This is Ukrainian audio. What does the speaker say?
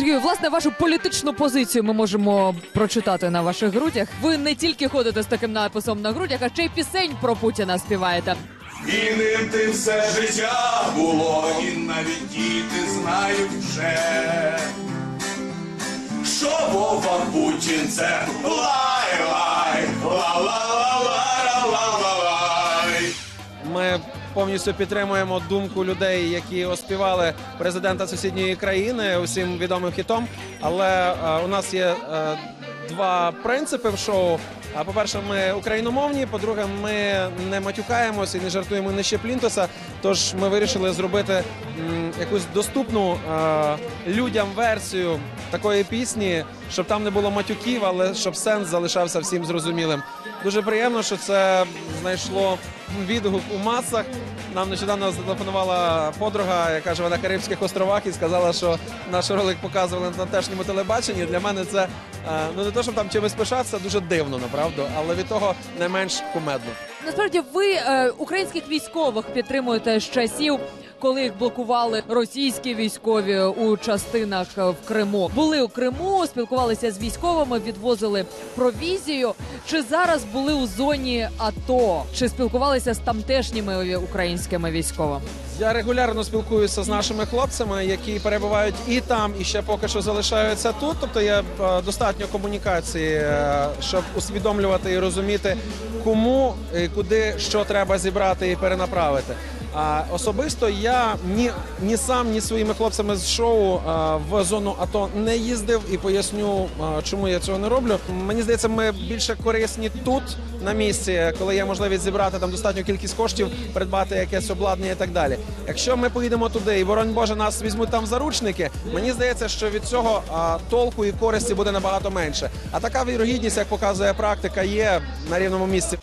Сергію, власне, вашу політичну позицію ми можемо прочитати на ваших грудях. Ви не тільки ходите з таким написом на грудях, а ще й пісень про Путіна співаєте. І ним ти все життя було, і навіть діти знають вже, що Вова Путін це лай-лай, Ми повністю підтримуємо думку людей, які оспівали президента сусідньої країни усім відомим хітом. Але е, у нас є е, два принципи в шоу. А по-перше, ми україномовні. По-друге, ми не матюкаємося і не жартуємо нижче плінтуса. Тож ми вирішили зробити якусь доступну е, людям версію такої пісні, щоб там не було матюків, але щоб сенс залишався всім зрозумілим. Дуже приємно, що це знайшло відгук у масах. Нам нещодавно зателефонувала подруга, яка живе на Карибських островах, і сказала, що наш ролик показували на тамтешньому телебаченні. Для мене це е, ну не то, щоб там чимось пишатися, дуже дивно, направду, але від того не менш кумедно. Насправді, ви е, українських військових підтримуєте з часів. Коли їх блокували російські військові у частинах е, в Криму, були у Криму, спілкувалися з військовими, відвозили провізію. Чи зараз були у зоні АТО? Чи спілкувалися з тамтешніми українськими військовими? Я регулярно спілкуюся з нашими хлопцями, які перебувають і там, і ще поки що залишаються тут. Тобто є е, достатньо комунікації, е, щоб усвідомлювати і розуміти, кому куди що треба зібрати і перенаправити. А особисто я ні, ні сам, ні своїми хлопцями з шоу е, в зону АТО не їздив і поясню, е, чому я цього не роблю. Мені здається, ми більше корисні тут на місці, коли є можливість зібрати там достатню кількість коштів, придбати якесь обладнання і так далі. Якщо ми поїдемо туди і боронь Боже, нас візьмуть там заручники, мені здається, що від цього а, толку і користі буде набагато менше. А така вірогідність, як показує практика, є на рівному місці.